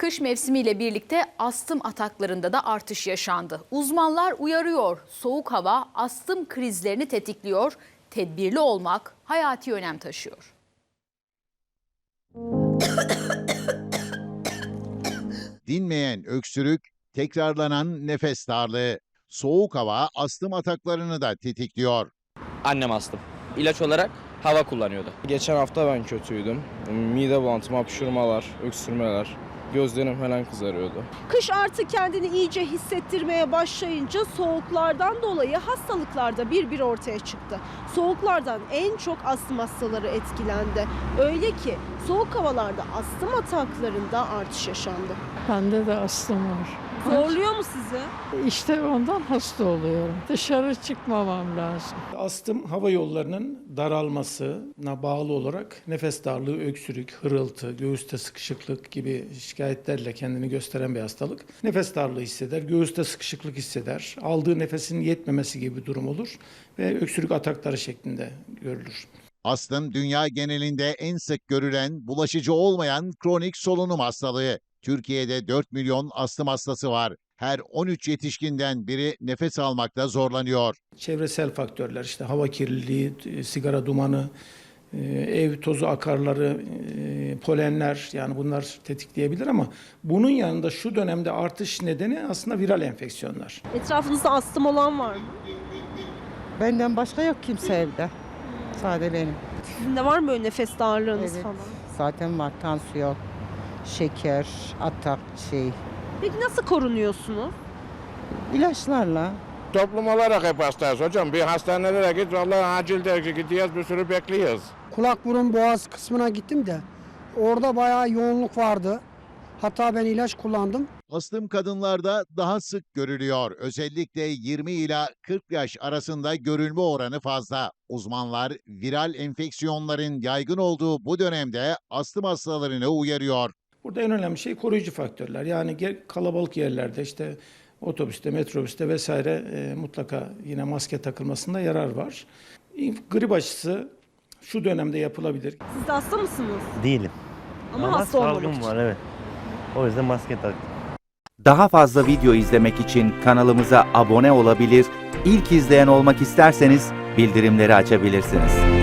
Kış mevsimiyle birlikte astım ataklarında da artış yaşandı. Uzmanlar uyarıyor. Soğuk hava astım krizlerini tetikliyor. Tedbirli olmak hayati önem taşıyor. Dinmeyen öksürük, tekrarlanan nefes darlığı. Soğuk hava astım ataklarını da tetikliyor. Annem astım. İlaç olarak hava kullanıyordu. Geçen hafta ben kötüydüm. Mide bulantım, hapşurmalar, öksürmeler, gözlerim falan kızarıyordu. Kış artık kendini iyice hissettirmeye başlayınca soğuklardan dolayı hastalıklar da bir bir ortaya çıktı. Soğuklardan en çok astım hastaları etkilendi. Öyle ki soğuk havalarda astım ataklarında artış yaşandı. Bende de astım var. Zorluyor mu sizi? İşte ondan hasta oluyorum. Dışarı çıkmamam lazım. Astım hava yollarının daralmasına bağlı olarak nefes darlığı, öksürük, hırıltı, göğüste sıkışıklık gibi şikayetlerle kendini gösteren bir hastalık. Nefes darlığı hisseder, göğüste sıkışıklık hisseder, aldığı nefesin yetmemesi gibi bir durum olur ve öksürük atakları şeklinde görülür. Astım dünya genelinde en sık görülen, bulaşıcı olmayan kronik solunum hastalığı. Türkiye'de 4 milyon astım hastası var. Her 13 yetişkinden biri nefes almakta zorlanıyor. Çevresel faktörler işte hava kirliliği, e, sigara dumanı, e, ev tozu akarları, e, polenler yani bunlar tetikleyebilir ama bunun yanında şu dönemde artış nedeni aslında viral enfeksiyonlar. Etrafınızda astım olan var mı? Benden başka yok kimse evde. Sadece benim. Sizin de var mı böyle nefes darlığınız Evet. falan? Zaten var tansiyon, şeker, atak şey. Peki nasıl korunuyorsunuz? İlaçlarla Toplum olarak hep hastayız hocam. Bir hastanelere git vallahi acilde gidiyoruz bir sürü bekliyoruz. kulak burun boğaz kısmına gittim de orada bayağı yoğunluk vardı. Hatta ben ilaç kullandım. Astım kadınlarda daha sık görülüyor. Özellikle 20 ila 40 yaş arasında görülme oranı fazla. Uzmanlar viral enfeksiyonların yaygın olduğu bu dönemde astım hastalarını uyarıyor. Burada en önemli şey koruyucu faktörler. Yani kalabalık yerlerde işte otobüste, metrobüste vesaire e, mutlaka yine maske takılmasında yarar var. Grip aşısı şu dönemde yapılabilir. Siz de hasta mısınız? Değilim. Ama, hasta olmamak için. var evet. O yüzden maske taktım. Daha fazla video izlemek için kanalımıza abone olabilir, ilk izleyen olmak isterseniz bildirimleri açabilirsiniz.